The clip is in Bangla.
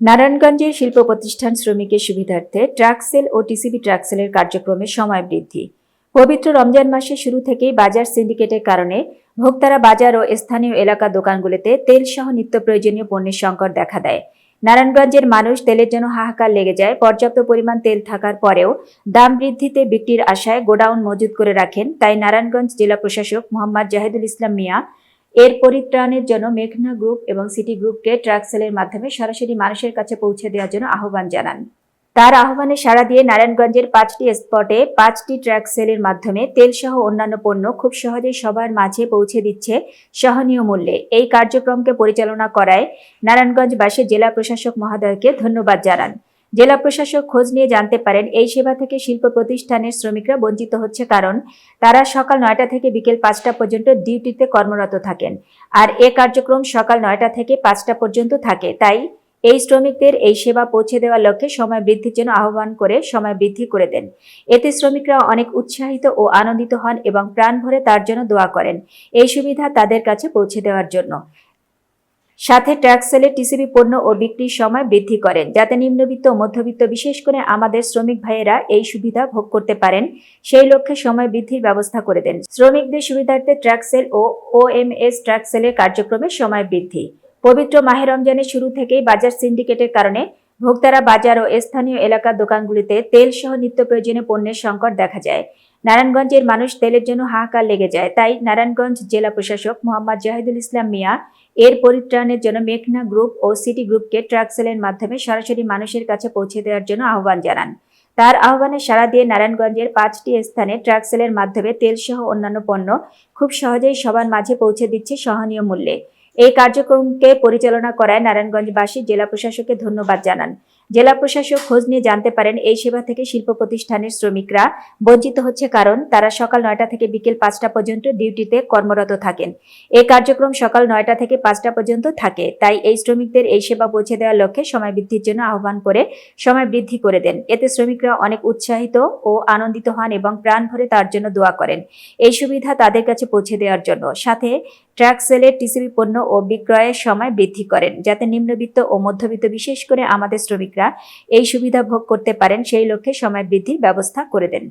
নারায়ণগঞ্জের শিল্প প্রতিষ্ঠান শ্রমিকের সুবিধার্থে ট্রাকসেল ও টিসিবি ট্রাকসেলের কার্যক্রমে সময় বৃদ্ধি। পবিত্র রমজান মাসের শুরু থেকেই বাজার সিন্ডিকেটের কারণে ভোক্তারা বাজার ও স্থানীয় এলাকা দোকানগুলিতে তেল সহ নিত্য প্রয়োজনীয় পণ্যের সংকট দেখা দেয়। নারায়ণগঞ্জের মানুষ তেলের জন্য হাহাকার লেগে যায়। পর্যাপ্ত পরিমাণ তেল থাকার পরেও দাম বৃদ্ধিতে বিক্রির আশায় গোডাউন মজুত করে রাখেন। তাই নারায়ণগঞ্জ জেলা প্রশাসক মোহাম্মদ জাহিদুল ইসলাম মিয়া এর পরিত্রাণের জন্য মেঘনা গ্রুপ এবং সিটি গ্রুপকে ট্রাক সেলের মাধ্যমে সরাসরি মানুষের কাছে পৌঁছে দেওয়ার জন্য আহ্বান জানান। তার আহ্বানে সাড়া দিয়ে নারায়ণগঞ্জের পাঁচটি স্পটে পাঁচটি ট্রাক সেলের মাধ্যমে তেলসহ অন্যান্য পণ্য খুব সহজেই সবার মাঝে পৌঁছে দিচ্ছে সহনীয় মূল্যে। এই কার্যক্রমকে পরিচালনা করায় নারায়ণগঞ্জবাসী, জেলা প্রশাসক মহোদয়কে ধন্যবাদ জানান। জেলা প্রশাসক খোঁজ নিয়ে জানতে পারেন, এই সেবা থেকে শিল্প প্রতিষ্ঠানের শ্রমিকরা বঞ্চিত হচ্ছে কারণ তারা সকাল নয়টা থেকে বিকেল পাঁচটা পর্যন্ত ডিউটিতে কর্মরত থাকেন। আর এ কার্যক্রম সকাল নয়টা থেকে পাঁচটা পর্যন্ত থাকে। তাই এই শ্রমিকদের এই সেবা পৌঁছে দেওয়ার লক্ষ্যে সময় বৃদ্ধির জন্য আহ্বান করে সময় বৃদ্ধি করে দেন। এতে শ্রমিকরা অনেক উৎসাহিত ও আনন্দিত হন এবং প্রাণ ভরে তার জন্য দোয়া করেন। এই সুবিধা তাদের কাছে পৌঁছে দেওয়ার জন্য। সাথে ট্যাক্স সেলে টিসিবি পণ্য ও বিক্রির সময় বৃদ্ধি করেন, যাতে নিম্নবিত্ত ও মধ্যবিত্ত, বিশেষ করে আমাদের শ্রমিক ভাইয়েরা এই সুবিধা ভোগ করতে পারেন। সেই লক্ষ্যে সময় বৃদ্ধির ব্যবস্থা করে দেন। শ্রমিকদের সুবিধার্থে ট্রাক সেল ও ওএমএস ট্রাক সেলের কার্যক্রমে সময় বৃদ্ধি। পবিত্র মাহের রমজানের শুরু থেকেই বাজার সিন্ডিকেটের কারণে ভোক্তারা বাজার ও স্থানীয় এলাকার দোকানগুলিতে তেল সহ নিত্য প্রয়োজনীয় পণ্যের সংকট দেখা যায়। নারায়ণগঞ্জের মানুষ তেলের জন্য হাহাকার লেগে যায়। তাই নারায়ণগঞ্জ জেলা প্রশাসক মোহাম্মদ জাহিদুল ইসলাম মিয়া এর পরিত্রাণের জন্য মেঘনা গ্রুপ ও সিটি গ্রুপকে ট্রাক সেলের মাধ্যমে সরাসরি মানুষের কাছে পৌঁছে দেওয়ার জন্য আহ্বান জানান। তার আহ্বানে সাড়া দিয়ে নারায়ণগঞ্জের পাঁচটি স্থানে ট্রাক সেলের মাধ্যমে তেল সহ অন্যান্য পণ্য খুব সহজেই সবার মাঝে পৌঁছে দিচ্ছে সহনীয় মূল্যে। এই কার্যক্রমকে পরিচালনা করায় নারায়ণগঞ্জবাসী জেলা প্রশাসককে ধন্যবাদ জানান। জেলা প্রশাসক খোঁজ নিয়ে জানতে পারেন, এই সেবা থেকে শিল্প প্রতিষ্ঠানের শ্রমিকরা বঞ্চিত হচ্ছে কারণ তারা সকাল নয়টা থেকে বিকেল পাঁচটা পর্যন্ত ডিউটিতে কর্মরত থাকেন। এই কার্যক্রম সকাল নয়টা থেকে পাঁচটা পর্যন্ত থাকে। তাই এই শ্রমিকদের এই সেবা পৌঁছে দেওয়ার লক্ষ্যে সময় বৃদ্ধির জন্য আহ্বান করে সময় বৃদ্ধি করে দেন। এতে শ্রমিকরা অনেক উৎসাহিত ও আনন্দিত হন এবং প্রাণ ভরে তার জন্য দোয়া করেন। এই সুবিধা তাদের কাছে পৌঁছে দেওয়ার জন্য। সাথে ট্রাক সেলের টিসিবি পণ্য ও বিক্রয়ের সময় বৃদ্ধি করেন, যাতে নিম্নবিত্ত ও মধ্যবিত্ত বিশেষ করে আমাদের শ্রমিকরা এই সুবিধা ভোগ করতে পারেন সেই লক্ষ্যে সময় বৃদ্ধির ব্যবস্থা করে দেন।